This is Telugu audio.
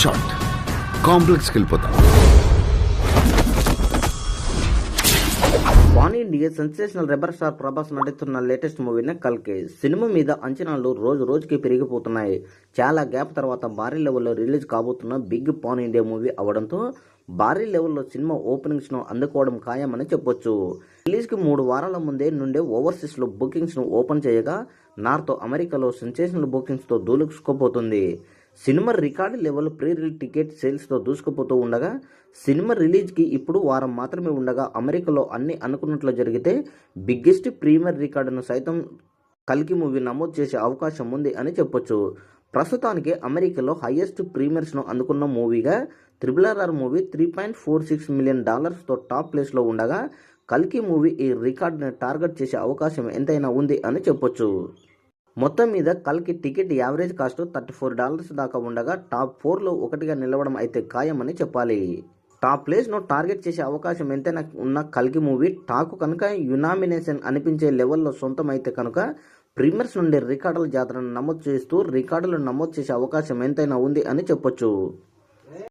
షాట్ కాంప్లెక్స్కి వెళ్ళిపోతాం. Pan India sensational rebel star Prabhas నటిస్తున్న లేటెస్ట్ మూవీనే కల్కే. సినిమా మీద అంచనాలు రోజు రోజుకి పెరిగిపోతున్నాయి. చాలా గ్యాప్ తర్వాత భారీ లెవెల్లో రిలీజ్ కాబోతున్న బిగ్ పాన్ ఇండియా మూవీ అవడంతో భారీ లెవెల్లో సినిమా ఓపెనింగ్స్ను అందుకోవడం ఖాయమని చెప్పొచ్చు. రిలీజ్కి మూడు వారాల ముందే నుండే ఓవర్సీస్లో బుకింగ్స్ను ఓపెన్ చేయగా నార్త్ అమెరికాలో సెన్సేషనల్ బుకింగ్స్తో cinema record level pre release ticket సేల్స్తో దూసుకుపోతూ ఉండగా సినిమా రిలీజ్కి ఇప్పుడు వారం మాత్రమే ఉండగా అమెరికాలో అన్ని అనుకున్నట్లు జరిగితే బిగ్గెస్ట్ ప్రీమియర్ రికార్డును సైతం కల్కి మూవీ నమోదు చేసే అవకాశం ఉంది అని చెప్పొచ్చు. ప్రస్తుతానికి అమెరికాలో హైయెస్ట్ ప్రీమియర్స్ను అందుకున్న మూవీగా triple R movie three point four six million డాలర్స్తో top ప్లేస్లో ఉండగా కల్కి మూవీ ఈ రికార్డుని టార్గెట్ చేసే అవకాశం ఎంతైనా ఉంది అని చెప్పొచ్చు. మొత్తం మీద కల్కి ticket average cost thirty four dollars దాకా ఉండగా టాప్ ఫోర్లో ఒకటిగా నిలవడం అయితే ఖాయమని చెప్పాలి. టాప్ ప్లేస్ను టార్గెట్ చేసే అవకాశం ఎంతైనా ఉన్న కల్కి మూవీ టాకు కనుక యునామినేషన్ అనిపించే లెవెల్లో సొంతం అయితే కనుక ప్రీమియర్స్ నుండి రికార్డుల జాతరను నమోదు చేస్తూ రికార్డులు నమోదు చేసే అవకాశం ఎంతైనా ఉంది అని చెప్పొచ్చు.